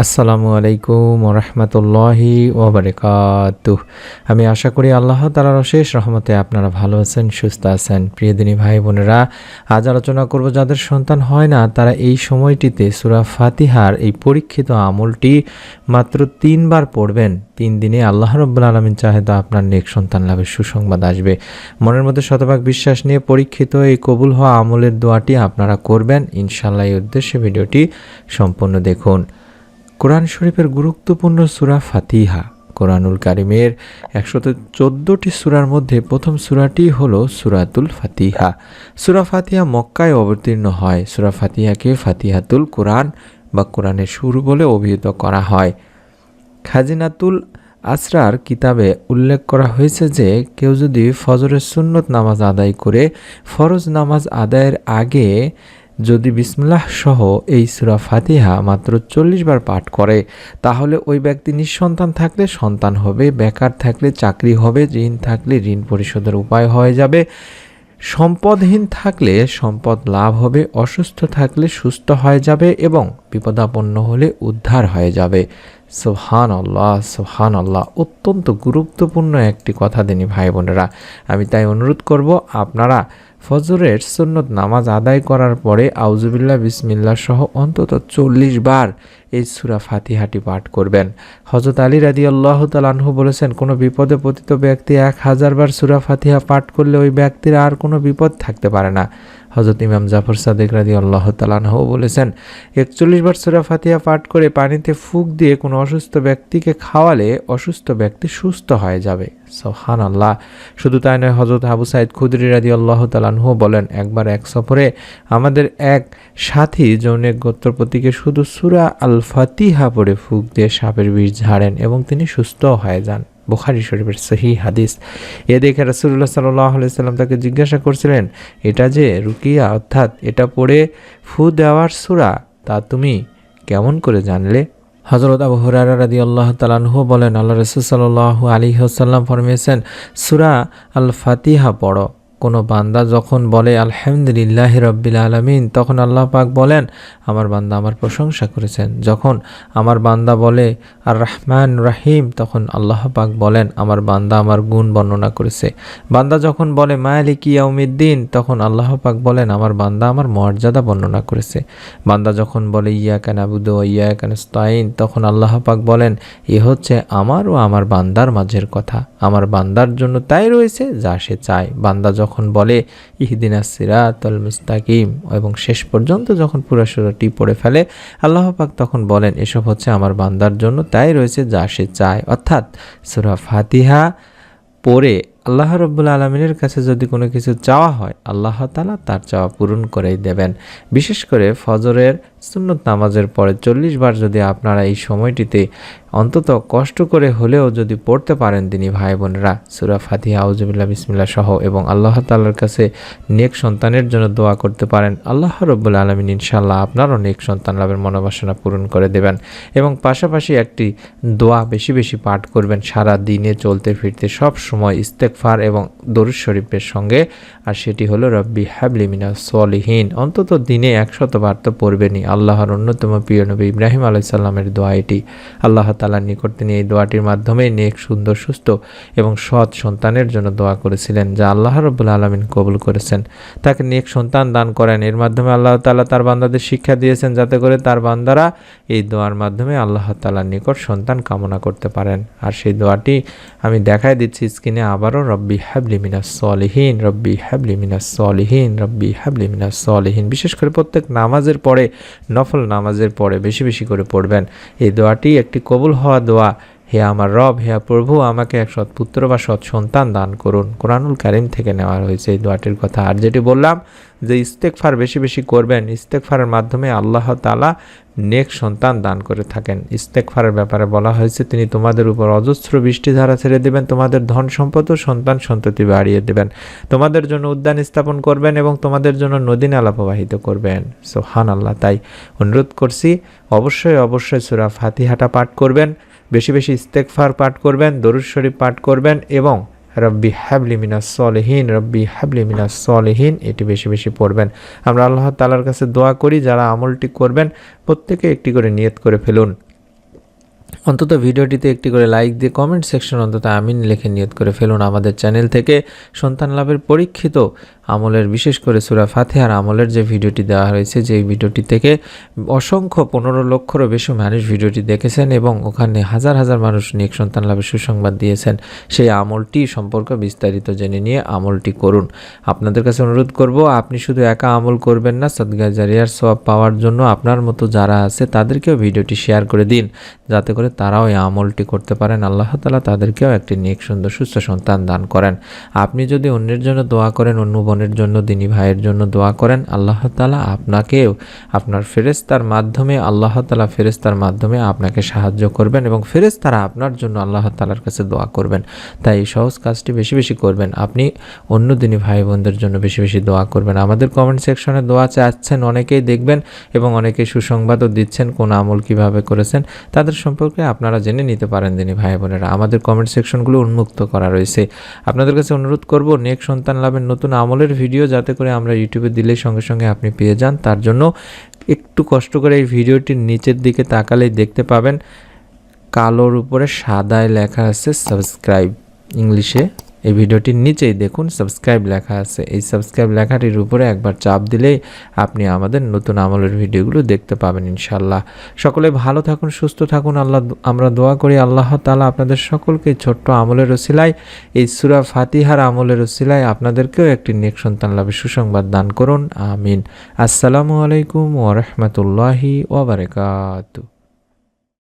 আসসালামু আলাইকুম রহমতুল্লাহি ওবরকাত আমি আশা করি আল্লাহ তালার অশেষ রহমতে আপনারা ভালো আছেন, সুস্থ আছেন। প্রিয় দিনী ভাই বোনেরা, আজ আলোচনা করব যাদের সন্তান হয় না, তারা এই সময়টিতে সুরা ফাতিহার এই পরীক্ষিত আমলটি মাত্র তিনবার পড়বেন। তিন দিনে আল্লাহ রব্বুল আলমিন চাহে আপনার নেক সন্তান লাভের সুসংবাদ আসবে। মনের মধ্যে শতভাগ বিশ্বাস নিয়ে পরীক্ষিত এই কবুল হওয়া আমলের দোয়াটি আপনারা করবেন। ইনশাল্লাহ এই উদ্দেশ্যে ভিডিওটি সম্পূর্ণ দেখুন। কোরআন শরীফের গুরুত্বপূর্ণ সুরা ফাতিহা। কোরআনুল কারিমের একশত চোদ্দোটি সুরার মধ্যে প্রথম সুরাটি হলো সুরাতুল ফাতিহা। সুরা ফাতিহা মক্কায় অবতীর্ণ হয়। সুরা ফাতিহাকে ফাতিহাতুল কোরআন বা কোরআনের সুর বলে অভিহিত করা হয়। খাজিনাতুল আসরার কিতাবে উল্লেখ করা হয়েছে যে, কেউ যদি ফজরের সুন্নত নামাজ আদায় করে, ফরজ নামাজ আদায়ের আগে যদি বিসমুল্লাহ সহ এই সুরা ফাতিহা মাত্র চল্লিশ বার পাঠ করে, তাহলে ওই ব্যক্তি নিঃসন্তান থাকলে সন্তান হবে, বেকার থাকলে চাকরি হবে, ঋণ থাকলে ঋণ পরিশোধের উপায় হয়ে যাবে। সম্পদহীন থাকলে সম্পদ লাভ হবে, অসুস্থ থাকলে সুস্থ হয়ে যাবে এবং বিপদাপন্ন হলে উদ্ধার হয়ে যাবে। সোহান আল্লাহ সোহান আল্লাহ অত্যন্ত গুরুত্বপূর্ণ একটি কথা দিনী ভাই বোনেরা। আমি তাই অনুরোধ করব, আপনারা ফজরের সুন্নত নামাজ আদায় করার পরে আউজুবিল্লা বিসমিল্লা সহ অন্তত চল্লিশ বার এই সুরা ফাতিহাটি পাঠ করবেন। হজরত আলী রাদি আল্লাহ তালাহু বলেছেন, কোনো বিপদে পতিত ব্যক্তি এক হাজার বার সুরা ফাতিহা পাঠ করলে ওই ব্যক্তির আর কোনো বিপদ থাকতে পারে না। হজরত ইমাম জাফর সাদেক রাদি আল্লাহ তালানহ বলেছেন, একচল্লিশ বার সুরা ফাতিহা পাঠ করে পানিতে ফুক দিয়ে কোনো অসুস্থ ব্যক্তিকে খাওয়ালে অসুস্থ ব্যক্তি সুস্থ হয়ে যাবে। সোহান আল্লাহ শুধু তাই নয় হজরত আবু সাইদ খুদরি রাদি আল্লাহ তালানহ বলেন, একবার এক সফরে আমাদের এক সাথী যৌনিক গোত্রপতিকে শুধু সুরা আল ফাতিহা পড়ে ফুক দিয়ে সাপের বিষ ঝাড়েন এবং তিনি সুস্থ হয়ে যান। বোখারি শরীফের সহি হাদিস। এ দেখে রাসুল্লাহ সাল্লাহ সাল্লাম তাকে জিজ্ঞাসা করছিলেন, এটা যে রুকিয়া অর্থাৎ এটা পড়ে ফু দেওয়ার সুরা, তা তুমি কেমন করে জানলে? হজরত আবু হুরারা রাদি আল্লাহ তালানহু বলেন, আল্লাহ রসুল সাল্লাহ আলী হাসাল্লাম ফরমিয়েছেন, সুরা আল ফাতিহা পড়ো। কোনো বান্দা যখন বলে, আলহামদুলিল্লাহ রব্বিল আলমিন তখন আল্লাহ পাক বলেন, আমার বান্দা আমার প্রশংসা করেছেন। যখন আমার বান্দা বলে আর রহমান রাহিম তখন আল্লাহ পাক বলেন, আমার বান্দা আমার গুণ বর্ণনা করেছে। বান্দা যখন বলে মায়ালিক ইয়াউমিদ্দিন তখন আল্লাহ পাক বলেন, আমার বান্দা আমার মর্যাদা বর্ণনা করেছে। বান্দা যখন বলে ইয়া কেন আবুদ ইয়া কেন স্তাইন তখন আল্লাহ পাক বলেন, এ হচ্ছে আমার ও আমার বান্দার মাঝের কথা। আমার বান্দার জন্য তাই রয়েছে যা সে চায়। বান্দা যখন যখন বলে, ইহদিনা সিরাতল মুস্তাকিম। এবং শেষ পর্যন্ত যখন পুরা সুরাটি পড়ে ফেলে, আল্লাহ পাক তখন বলেন, এসব হচ্ছে আমার বান্দার জন্য, তাই রয়েছে যা সে চায়। অর্থাৎ সুরা ফাতিহা পড়ে আল্লাহ রব্বুল আলমিনের কাছে যদি কোনো কিছু চাওয়া হয়, আল্লাহ তালা তার চাওয়া পূরণ করেই দেবেন। বিশেষ করে ফজরের সুন্নত নামাজের পরে চল্লিশ বার যদি আপনারা এই সময়টিতে অন্তত কষ্ট করে হলেও যদি পড়তে পারেন, তিনি ভাই বোনেরা, সুরা ফাতিহা আউজুবিল্লা বিসমিল্লা সহ এবং আল্লাহ তাল্লার কাছে নেক সন্তানের জন্য দোয়া করতে পারেন, আল্লাহ রব্বুল আলমিন ইনশাল্লাহ আপনারও নেক সন্তান লাভের মনোবাসনা পূরণ করে দেবেন এবং পাশাপাশি একটি দোয়া বেশি বেশি পাঠ করবেন, সারা দিনে চলতে ফিরতে সব সময় ইস্তেকফার এবং দরুদ শরীফের সঙ্গে, আর সেটি হলো, রব্বি হ্যাবলিমিনা সলিহীন। অন্তত দিনে একশত বার তো পড়বেনই আল্লাহর অন্যতম প্রিয় নবী ইব্রাহিম আলাইসাল্লামের দোয়া এটি আল্লাহ তালার নিকট তিনি এই দোয়াটির মাধ্যমে নেক, সুন্দর, সুস্থ এবং সৎ সন্তানের জন্য দোয়া করেছিলেন, যা আল্লাহ রব্বুল আলমিন কবুল করেছেন। তাকে নেক সন্তান দান করেন। এর মাধ্যমে আল্লাহ তালা তার বান্দাদের শিক্ষা দিয়েছেন, যাতে করে তার বান্দারা এই দোয়ার মাধ্যমে আল্লাহ তালার নিকট সন্তান কামনা করতে পারেন। আর সেই দোয়াটি আমি দেখাই দিচ্ছি স্ক্রিনে, আবারও রব্বি হাবলি মিনাস সলিহীন, রব্বি হাবলি মিনাস সলিহীন, রব্বি হাবলি মিনাস সলিহীন। বিশেষ করে প্রত্যেক নামাজের পরে, নফল নামাজের পরে বেশি বেশি করে পড়বেন। এই দোয়াটি একটি কবুল হওয়া দোয়া। হে আমার রব, হে প্রভু, আমাকে এক সৎপুত্র বা সৎ সন্তান দান করুন। কোরআনুল কারিম থেকে নেওয়া হয়েছে এই দোয়াটির কথা। আর যেটি বললাম যে ইস্তেকফার বেশি বেশি করবেন ইস্তেকফারের মাধ্যমে আল্লাহ তালা নেক সন্তান দান করে থাকেন। ইস্তেকফারের ব্যাপারে বলা হয়েছে, তিনি তোমাদের উপর অজস্র বৃষ্টিধারা ছেড়ে দেবেন, তোমাদের ধন সম্পদ ও সন্তান সন্ততি বাড়িয়ে দেবেন। তোমাদের জন্য উদ্যান স্থাপন করবেন এবং তোমাদের জন্য নদী নালা প্রবাহিত করবেন। সোহান আল্লাহ তাই অনুরোধ করছি, অবশ্যই অবশ্যই সুরা ফাতিহাটা পাঠ করবেন। বেশি বেশি ইস্তেকফার পাঠ করবেন, দরুদ শরীফ পাঠ করবেন এবং রব্বি হ্যাবলি মিনা সলেহীন, রব্বি হ্যাবলি মিনা সলেহীন এটি বেশি বেশি পড়বেন। আমরা আল্লাহ তালার কাছে দোয়া করি, যারা আমলটি করবেন, প্রত্যেকে একটি করে নিয়ত করে ফেলুন। অন্তত ভিডিওটিতে একটি করে লাইক দিয়ে কমেন্ট সেকশন অন্তত আমিন লিখে নিয়ত করে ফেলুন আমাদের চ্যানেল থেকে। সন্তান লাভের পরীক্ষিত আমলের, বিশেষ করে সুরা ফাতিহার আমলের যে ভিডিওটি দেওয়া হয়েছে যে ভিডিওটি থেকে অসংখ্য পনেরো লক্ষরও বেশি মানুষ ভিডিওটি দেখেছেন এবং ওখানে হাজার হাজার মানুষ নিক সন্তান লাভের সুসংবাদ দিয়েছেন, সেই আমলটি সম্পর্কে বিস্তারিত জেনে নিয়ে আমলটি করুন। আপনাদের কাছে অনুরোধ করব, আপনি শুধু একা আমল করবেন না সদগা জারিয়ার সব পাওয়ার জন্য আপনার মতো যারা আছে তাদেরকেও ভিডিওটি শেয়ার করে দিন, যাতে করে তারাও এই আমলটি করতে পারেন। আল্লাহ তালা তাদেরকেও একটি নেক, সুন্দর, সুস্থ সন্তান দান করেন। আপনি যদি অন্যের জন্য দোয়া করেন, অন্য বোনের জন্য, দিনী ভাইয়ের জন্য দোয়া করেন, আল্লাহ তালা আপনাকেও আপনার ফেরেস্তার মাধ্যমে, আল্লাহ তালা ফেরেস্তার মাধ্যমে আপনাকে সাহায্য করবেন এবং ফেরেস্তারা আপনার জন্য আল্লাহ তালার কাছে দোয়া করবেন। তাই এই সহজ কাজটি বেশি বেশি করবেন। আপনি অন্য দিনী ভাই বোনদের জন্য বেশি বেশি দোয়া করবেন। আমাদের কমেন্ট সেকশনে দোয়া চাচ্ছেন, অনেকেই দেখবেন এবং অনেকেই সুসংবাদও দিচ্ছেন কোন আমল কীভাবে করেছেন। তাদের সম্পর্কে আপনারা জেনে নিতে পারেন, দিনী ভাই বোনেরা। আমাদের কমেন্ট সেকশনগুলো উন্মুক্ত করা রয়েছে। আপনাদের কাছে অনুরোধ করব নেক সন্তান লাভের নতুন আমলের ভিডিও যাতে করে আমরা ইউটিউবে দিলে সঙ্গে সঙ্গে আপনি পেয়ে যান। তার জন্য একটু কষ্ট করে এই ভিডিওটির নিচের দিকে তাকালেই দেখতে পাবেন। কালোর উপরে সাদায় লেখা আছে সাবস্ক্রাইব ইংলিশে। এই ভিডিওটির নিচেই দেখুন সাবস্ক্রাইব লেখা আছে। এই সাবস্ক্রাইব লেখাটির উপরে একবার চাপ দিলেই আপনি আমাদের নতুন আমলের ভিডিওগুলো দেখতে পাবেন ইনশাল্লাহ সকলে ভালো থাকুন, সুস্থ থাকুন। আল্লাহ আমরা দোয়া করি আল্লাহ তালা আপনাদের সকলকে ছোট্ট আমলের ওসিলায়, এই সুরা ফাতিহার আমলের ওসিলায় আপনাদেরকেও একটি নেক সন্তান লাভের সুসংবাদ দান করুন। আমিন। আসসালামু আলাইকুম ওরহমতুল্লাহি ওবরাকাতু